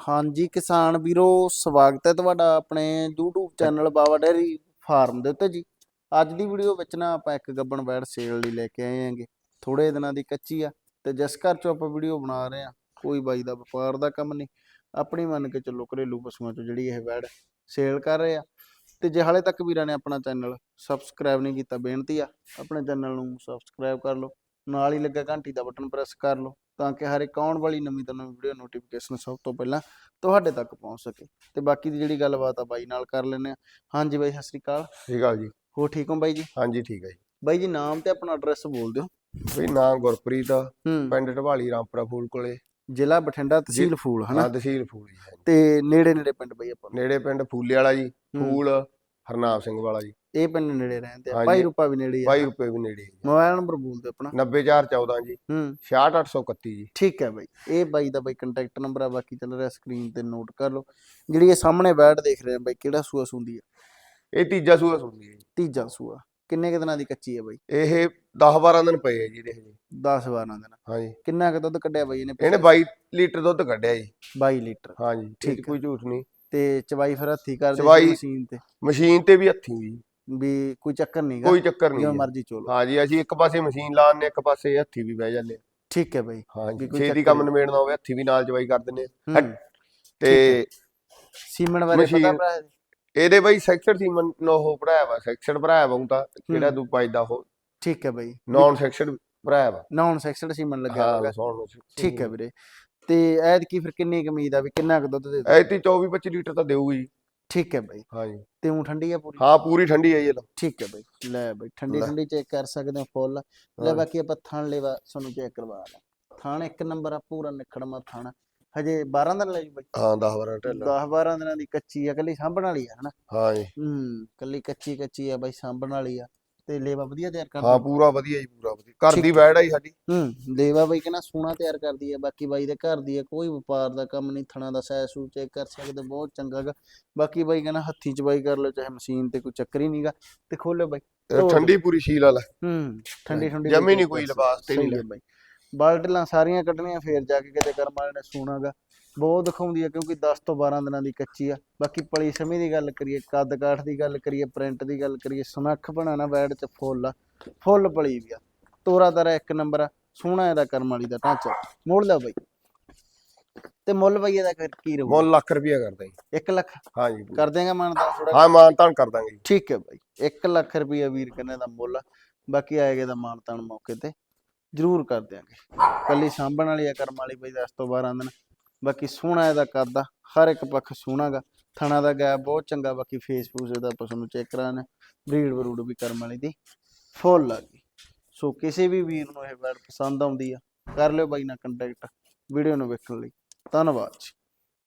ਹਾਂਜੀ, ਕਿਸਾਨ ਵੀਰੋ, ਸਵਾਗਤ ਹੈ ਤੁਹਾਡਾ ਆਪਣੇ YouTube channel Bawa dairy farm ਦੇ ਉੱਤੇ ਜੀ। ਅੱਜ ਦੀ ਵੀਡੀਓ ਵਿੱਚ ਨਾ ਆਪਾਂ ਇੱਕ ਗੱਬਣ ਬੈੜ ਸੇਲ ਲਈ ਲੈ ਕੇ ਆਏ ਹਾਂਗੇ। ਥੋੜੇ ਦਿਨਾਂ ਦੀ ਕੱਚੀ ਆ ਤੇ ਜਿਸ ਘਰ ਚੋਂ ਆਪਾਂ ਵੀਡੀਓ ਬਣਾ ਰਹੇ ਆ ਕੋਈ ਬਾਈ ਦਾ ਵਪਾਰ ਦਾ ਕੰਮ ਨਹੀਂ। ਆਪਣੀ ਮੰਨ ਕੇ ਚੱਲੋ ਘਰੇਲੂ ਪਸ਼ੂਆਂ ਚੋਂ ਜਿਹੜੀ ਇਹ ਬੈੜ ਸੇਲ ਕਰ ਰਹੇ ਆ। ਤੇ ਜੇ ਹਾਲੇ ਤੱਕ ਵੀਰਾਂ ਨੇ ਆਪਣਾ ਚੈਨਲ ਸਬਸਕ੍ਰਾਈਬ ਨਹੀਂ ਕੀਤਾ, ਬੇਨਤੀ ਆ, ਆਪਣੇ ਚੈਨਲ ਨੂੰ ਸਬਸਕ੍ਰਾਈਬ ਕਰ ਲਓ। ਨਾਲ ਹੀ ਲੱਗਾ ਘੰਟੀ ਦਾ ਬਟਨ ਪ੍ਰੈਸ ਕਰ ਲਓ ਤਾਂ ਕਿ ਹਰ ਇੱਕ ਆਉਣ ਵਾਲੀ ਨਵੀਂ ਤੋਂ ਨਵੀਂ ਵੀਡੀਓ ਨੋਟੀਫਿਕੇਸ਼ਨ ਸਭ ਤੋਂ ਪਹਿਲਾਂ ਤੁਹਾਡੇ ਤੱਕ ਪਹੁੰਚ ਸਕੇ। ਤੇ ਬਾਕੀ ਦੀ ਜਿਹੜੀ ਗੱਲਬਾਤ ਆ ਬਾਈ ਨਾਲ ਕਰ ਲੈਂਦੇ ਆ ਹਾਂਜੀ ਬਾਈ ਸਤਿ ਸ੍ਰੀ ਅਕਾਲ। ਠੀਕ ਆ ਜੀ। ਹੋ ਠੀਕ ਹੋ ਬਾਈ ਜੀ? ਹਾਂਜੀ ਠੀਕ ਹੈ ਜੀ। ਬਾਈ ਜੀ ਨਾਮ ਤੇ ਆਪਣਾ ਐਡਰੈਸ ਬੋਲ ਦਿਓ। ਬਈ ਨਾਮ ਗੁਰਪ੍ਰੀਤ ਆ, ਪਿੰਡ ਢਵਾਲੀ ਰਾਮਪੁਰਾ ਫੂਲ ਕੋਲੇ। ਜ਼ਿਲ੍ਹਾ ਬਠਿੰਡਾ ਤਹਿਸੀਲ ਫੂਲ ਹਨਾ? ਹਾਂ ਤਹਿਸੀਲ ਫੂਲ ਜੀ। ਤੇ ਨੇੜੇ ਨੇੜੇ ਪਿੰਡ ਬਾਈ ਆਪਾਂ। ਨੇੜੇ ਪਿੰਡ ਫੂਲੇ ਵਾਲਾ ਜੀ। ਫੂਲ। ਹਰਨਾਮ ਸਿੰਘ ਵਾਲਾ ਜੀ। ਇਹ ਪਿੰਡ ਨੇੜੇ ਰਹਿੰਦੇ ਆ ਹਾਂਜੀ। ਭਾਈ ਰੂਪਾ ਵੀ ਨੇੜੇ ਹੀ ਆ 22 ਰੁਪਏ ਵੀ ਨੇੜੇ ਜੀ ਮੋਬਾਈਲ ਨੰਬਰ ਬੋਲ ਦਿਓ ਆਪਣਾ। 90414 ਜੀ। ਹੂੰ। 66831 ਜੀ। ਠੀਕ ਹੈ ਬਾਈ। ਇਹ ਬਾਈ ਦਾ ਬਾਈ ਕੰਟੈਕਟ ਨੰਬਰ ਆ ਬਾਕੀ ਚੱਲ ਰਿਹਾ ਸਕਰੀਨ ਤੇ ਨੋਟ ਕਰ ਲਓ। ਜਿਹੜੀ ਇਹ ਸਾਹਮਣੇ ਬੈਡ ਦੇਖ ਰਹੇ ਆ ਬਾਈ ਕਿਹੜਾ ਸੂਆ ਸੁੰਦੀ ਆ? ਇਹ ਤੀਜਾ ਸੂਆ ਸੁਣਦੀ ਹੈ ਜੀ। ਤੀਜਾ ਸੂਆ। ਕਿੰਨੇ ਕੁ ਦਿਨਾਂ ਦੀ ਕੱਚੀ ਆ ਬਾਈ? ਇਹ 10 12 ਦਿਨ ਪਏ ਆ ਜੀ ਦੇਖ ਜੀ 10 12 ਦਿਨ। ਹਾਂਜੀ। ਕਿੰਨਾ ਕੁ ਦੁੱਧ ਕੱਢਿਆ ਬਾਈ ਇਹਨੇ ਇਹਨੇ 22 ਲੀਟਰ ਦੁੱਧ ਕੱਢਿਆ ਜੀ। 22 ਲੀਟਰ। ਹਾਂਜੀ। ਠੀਕ ਠੀਕ ਕੋਈ ਝੂਠ ਨਹੀਂ। ਤੇ ਚਵਾਈ ਫਿਰ ਹੱਥੀ ਕਰਦੇ ਚਵਾਈ- ਮਸ਼ੀਨ ਤੇ। ਮਸ਼ੀਨ ਤੇ ਵੀ ਹੱਥੀ ਜੀ ਵੀ ਕੋਈ ਚੱਕਰ ਨਹੀਂਗਾ ਕੋਈ ਚੱਕਰ ਨਹੀਂ ਜਿਵੇਂ ਜੀ। ਮਰਜ਼ੀ ਚੋਲੋ। ਹਾਂਜੀ ਅਸੀਂ ਇੱਕ ਪਾਸੇ ਮਸ਼ੀਨ ਲਾਉਂਦੇ ਇੱਕ ਪਾਸੇ ਹੱਥੀ ਵੀ ਬਹਿ ਜਾਂਦੇ ਹਾਂ। ਠੀਕ ਹੈ ਬਾਈ। ਹਾਂਜੀ ਕੋਈ ਛੇਤੀ ਚੱਕਰ ਕੰਮ ਨਿਬੇੜਨਾ ਹੋਵੇ ਹੱਥੀ ਵੀ ਨਾਲ ਜਵਾਈ ਕਰ ਦਿੰਦੇ ਹਾਂ। ਹੂੰ। ਤੇ ਸੀਮਨ ਬਾਰੇ ਪਤਾ ਮਸ਼ੀਨ- ਭਰਾ? ਇਹਦੇ ਬਈ ਸੈਕਸ਼ਨ ਸੀ ਮਨ ਉਹ ਭਰਾਇਆ ਵਾ ਸੈਕਸ਼ਨ ਭਰਾਇਆ ਵਾ ਊਂ ਤਾਂ ਕਿਹੜਾ ਹੂੰ। ਤੂੰ ਪਾਈਦਾ ਉਹ। ਠੀਕ ਹੈ ਬਾਈ। ਨਾਨ ਸੈਕਸ਼ਨ ਭਰਾਇਆ ਵਾ। ਨਾਨ ਸੈਕਸ਼ਨ ਸੀਮਨ ਲੱਗਿਆ ਹੋਗਾ ਹਾਂ ਸੌਣ ਠੀਕ ਹੈ ਵੀਰੇ। ਤੇ ਐਦ ਕੀ ਫਿਰ ਕਿੰਨੀ ਕੁ ਉਮੀਦ ਆ ਵੀ ਕਿੰਨਾ ਕੁ ਦੁੱਧ ਦੇ ਦੂ? ਐਤੀ 24 25 ਲੀਟਰ ਤਾਂ ਦੇਊਗੀ। ਜੀ ਠੀਕ ਹੈ ਬਾਈ। ਹਾਂਜੀ। ਤੇ ਉਹ ਠੰਡੀ ਆ ਪੂਰੀ? ਹਾਂ ਪੂਰੀ ਠੰਡੀ ਹੈ ਜੀ ਇਹ ਲਓ। ਠੀਕ ਹੈ ਬਾਈ। ਲੈ ਬਾਈ ਠੰਡੀ ਲੈ। ਠੰਡੀ ਚੈੱਕ ਕਰ ਸਕਦੇ ਹੋ ਫੁੱਲ। ਲੈ ਹਾਂ। ਬਾਕੀ ਆਪਾਂ ਥਣ ਲੈਵਾ ਤੁਹਾਨੂੰ ਚੈੱਕ ਕਰਵਾ ਲਾ ਥਣ ਇੱਕ ਨੰਬਰ ਆ ਪੂਰਾ ਨਿਖੜਮਾ ਥਣ। ਹਜੇ 12 ਦਿਨ ਲੈ ਜੀ ਬਾਈ। ਹਾਂ 10 12 ਢੱਲ 10 12 ਦਿਨਾਂ ਦੀ ਕੱਚੀ ਆ ਕੱਲੀ ਸਾਂਭਣ ਵਾਲੀ ਆ ਹਨਾ? ਹਾਂ ਜੀ। ਹੂੰ ਕੱਲੀ ਕੱਚੀ ਕੱਚੀ ਆ ਬਾਈ ਸਾਂਭਣ ਵਾਲੀ ਆ। ਤੇ ਲੇਵਾ ਵਧੀਆ ਤਿਆਰ ਹਾਂ ਕਰਦੀ ਪੂਰਾ ਵਧੀਆ ਜੀ ਪੂਰਾ ਵਧੀਆ। ਘਰ ਦੀ ਹੈ। ਬੈੜ ਆ ਜੀ ਸਾਡੀ। ਹੂੰ ਲੇਵਾ ਬਾਈ ਕਹਿੰਦਾ ਸੋਹਣਾ ਤਿਆਰ ਕਰਦੀ ਆ ਬਾਕੀ ਬਾਈ ਦੇ ਘਰ ਦੀ ਆ ਕੋਈ ਵਪਾਰ ਦਾ ਕੰਮ ਨਹੀਂ ਥਣਾ ਦਾ ਸੈਸ ਸੂ ਚੈੱਕ ਕਰ ਸਕਦੇ ਬਹੁਤ ਚੰਗਾ ਗਾ ਬਾਕੀ ਬਾਈ ਕਹਿੰਦਾ ਹੱਥੀ ਚਬਾਈ ਕਰ ਲਓ ਚਾਹੇ ਮਸ਼ੀਨ ਤੇ ਕੋਈ ਚੱਕਰ ਹੀ ਨਹੀਂਗਾ ਤੇ ਖੋਲੋ ਬਾਈ। ਠੰਡੀ ਪੂਰੀ ਸ਼ੀਲ ਵਾਲਾ। ਹੂੰ ਠੰਡੀ ਠੰਡੀ ਜਮੀ ਬਾਈ ਨੀ check ਕੋਈ ਲਿਬਾਸ ਤੇ ਸਹੀ ਨੀ ਹੈ ਬਾਈ। ਬਾਲਟਲਾਂ ਸਾਰੀਆਂ ਕੱਢਣੀਆਂ ਫੇਰ ਜਾ ਕੇ ਕਿਤੇ ਕਰਮ ਵਾਲੇ ਨੇ ਸੋਣਾਗਾ ਬਹੁਤ ਦਿਖਾਉਂਦੀ ਆ ਕਿਉਂਕਿ 10 ਤੋਂ 12 ਦਿਨਾਂ ਦੀ ਕੱਚੀ ਆ। ਬਾਕੀ ਪਲੀ ਸਮੇਂ ਦੀ ਗੱਲ ਕਰੀਏ ਕੱਦ ਕਾਠ ਦੀ ਗੱਲ ਕਰੀਏ ਪ੍ਰਿੰਟ ਦੀ ਗੱਲ ਕਰੀਏ ਸੁਨੱਖ ਬਣਾਣਾ ਬੈਡ ਚ ਫੁੱਲ ਆ। ਫੁੱਲ ਪਲੀ ਵੀ ਆ। ਤੋਰਾ ਤਾਰਾ ਇੱਕ ਨੰਬਰ ਆ ਸੋਹਣਾ ਇਹਦਾ ਕਰਮ ਵਾਲੀ ਦਾ ਢਾਂਚਾ। ਮੋੜ ਲੈ ਬਾਈ। ਤੇ ਮੁੱਲ ਬਾਈ ਇਹਦਾ ਕੀ ਰਹੂ ਮੁੱਲ ਲੱਖ ਰੁਪਇਆ ਕਰਦਾ ਜੀ। 1 ਲੱਖ? ਹਾਂਜੀ। ਕਰ ਦੇਗਾ ਮਾਨਦਾਨ ਥੋੜਾ ਹਾਂ ਮਾਨ ਤਾਨ ਕਰ ਦਾਂਗੇ ਜੀ। ਠੀਕ ਹੈ ਬਾਈ। 1 ਲੱਖ ਰੁਪਈਆ ਵੀਰ ਕੰਨੇ ਦਾ ਮੁੱਲ। ਬਾਕੀ ਆਏਗਾ ਦਾ ਮਾਨਤਾਨ ਮੌਕੇ ਤੇ। ਜ਼ਰੂਰ ਕਰ ਦਿਆਂਗੇ। ਕੱਲੀ ਸਾਂਭਣ ਵਾਲੀ ਆ ਕਰਮ ਵਾਲੀ ਬਾਈ 10 ਤੋਂ 12 ਦਿਨ। ਬਾਕੀ ਸੋਹਣਾ ਇਹਦਾ ਕੱਦ ਆ, ਹਰ ਇੱਕ ਪੱਖ ਸੋਹਣਾਗਾ ਥਣਾ ਦਾ ਗੈਪ ਬਹੁਤ ਚੰਗਾ, ਬਾਕੀ ਫੇਸ ਫੂਸ ਇਹਦਾ ਆਪਾਂ ਤੁਹਾਨੂੰ ਚੈੱਕ ਕਰਾਣਾ ਬਰੀਡ ਬਰੂਡ ਵੀ ਕਰਮ ਵਾਲੀ ਦੀ। ਫੁੱਲ ਆ ਗਈ ਸੋ ਕਿਸੇ ਵੀ ਵੀਰ ਨੂੰ ਇਹ ਬੈਡ ਪਸੰਦ ਆਉਂਦੀ ਆ, ਕਰ ਲਿਓ ਬਾਈ ਨਾਲ ਕੰਟੈਕਟ ਵੀਡੀਓ ਨੂੰ ਵੇਖਣ ਲਈ। ਧੰਨਵਾਦ ਜੀ।